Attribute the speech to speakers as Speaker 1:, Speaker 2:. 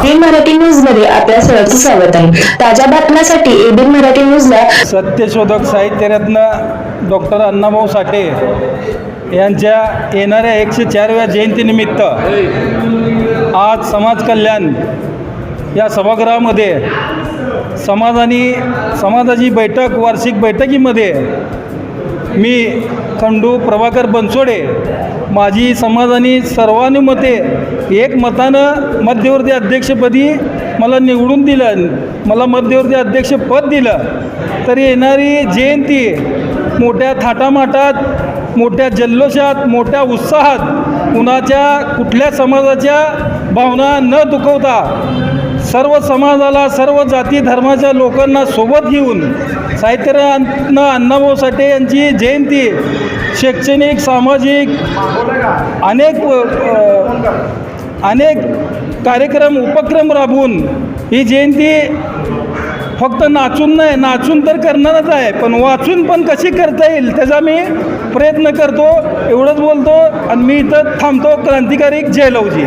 Speaker 1: एबीन मराठी न्यूजमध्ये आपल्या सर्वांचं स्वागत आहे. ताज्या बातम्यासाठी एबीन मराठी न्यूजला
Speaker 2: सत्यशोधक साहित्यरत्न डॉक्टर अण्णाभाऊ साठे यांच्या येणाऱ्या एकशे चारव्या जयंतीनिमित्त आज समाज कल्याण या सभागृहामध्ये समाजानी समाजाची बैठक वार्षिक बैठकीमध्ये मी खंडू प्रभाकर बनसोडे माझी समाजाने सर्वानुमते एक मतानं मध्यवर्ती अध्यक्षपदी मला निवडून दिलं मला मध्यवर्ती अध्यक्षपद दिलं. तरी येणारी जयंती मोठ्या थाटामाटात मोठ्या जल्लोषात मोठ्या उत्साहात कुणाच्या कुठल्या समाजाच्या भावना न दुखवता सर्व समाजाला सर्व जाती धर्माच्या लोकांना सोबत घेऊन साहित्यरत्न अण्णाभाऊ साठे यांची जयंती शैक्षणिक सामाजिक अनेक अनेक कार्यक्रम उपक्रम राबवून ही जयंती फक्त नाचून नाही नाचून तर करणारच आहे पण वाचून पण कशी करता येईल त्याचा मी प्रयत्न करतो एवढंच बोलतो आणि मी इथं थांबतो क्रांतिकारी जयलवजी